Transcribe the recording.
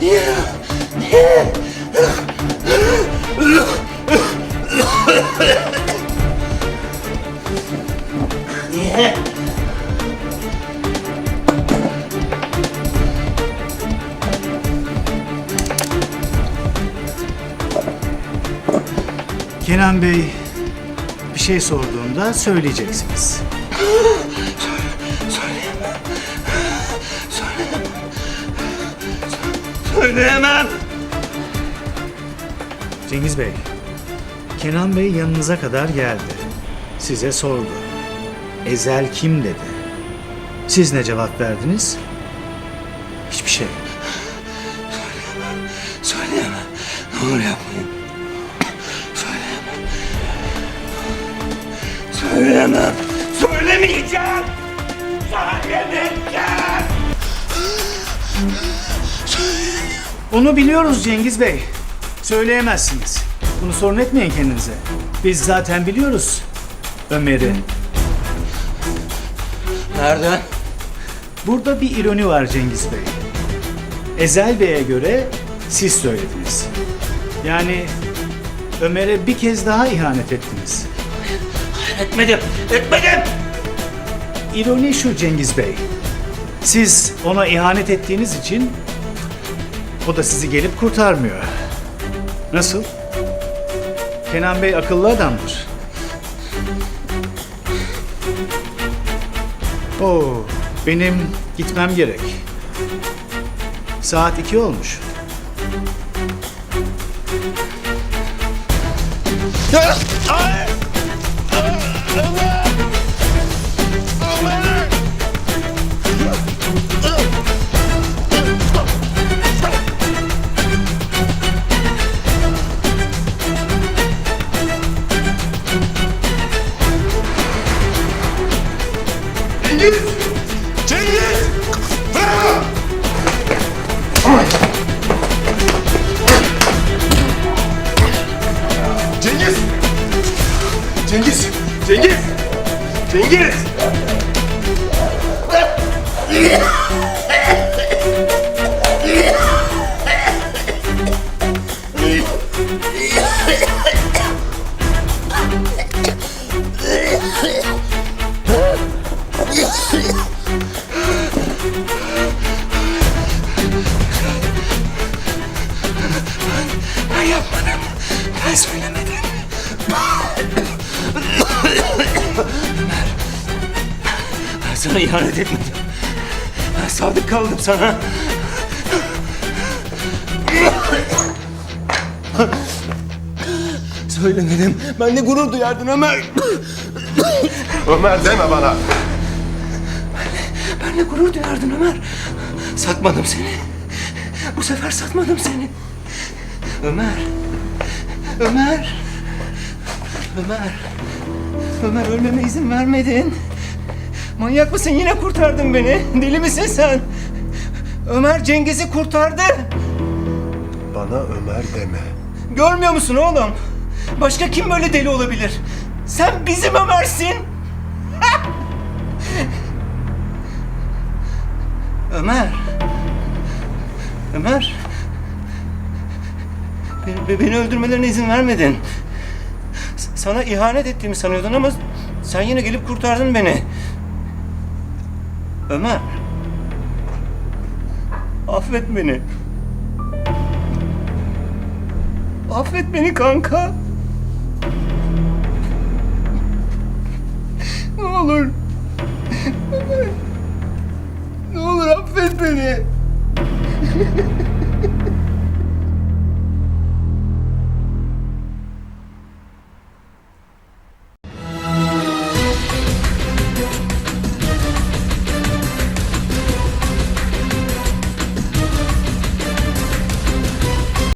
Niye? Niye? Kenan Bey bir şey sorduğunda söyleyeceksiniz. Söyleyemem. Cengiz Bey, Kenan Bey yanınıza kadar geldi. Size sordu. Ezel kim dedi. Siz ne cevap verdiniz? Hiçbir şey. Söyleyemem. Ne olur yapmayın. Söyleyemem. Söylemeyeceğim. Söylemeyeceğim. Onu biliyoruz Cengiz Bey. Söyleyemezsiniz. Bunu sorun etmeyin kendinize. Biz zaten biliyoruz Ömer'i. Nereden? Burada bir ironi var Cengiz Bey. Ezel Bey'e göre siz söylediniz. Yani Ömer'e bir kez daha ihanet ettiniz. Etmedim. Etmedim. İroni şu Cengiz Bey. Siz ona ihanet ettiğiniz için o da sizi gelip kurtarmıyor. Nasıl? Kenan Bey akıllı adamdır. Oo, benim gitmem gerek. Saat iki olmuş. Cengiz! Cengiz! Cengiz! Cengiz! Ben yapmadım. Ben söylemedim. Ben sana ihanet etmedim. Ben sadık kaldım sana. Söylemedim. Ben de gurur duyardın Ömer. Ömer deme bana. Ben de gurur duyardın Ömer. Satmadım seni. Bu sefer satmadım seni. Ömer. Ömer. Ömer. Ömer ölmeme izin vermedin. Manyak mısın? Yine kurtardın beni. Deli misin sen? Ömer Cengiz'i kurtardı. Bana Ömer deme. Görmüyor musun oğlum? Başka kim böyle deli olabilir? Sen bizim Ömer'sin. Ömer. Ömer. Beni, beni öldürmelerine izin vermedin. Sana ihanet ettiğimi sanıyordun ama sen yine gelip kurtardın beni. Ömer. Affet beni. Affet beni kanka. olur. ne olur affet beni.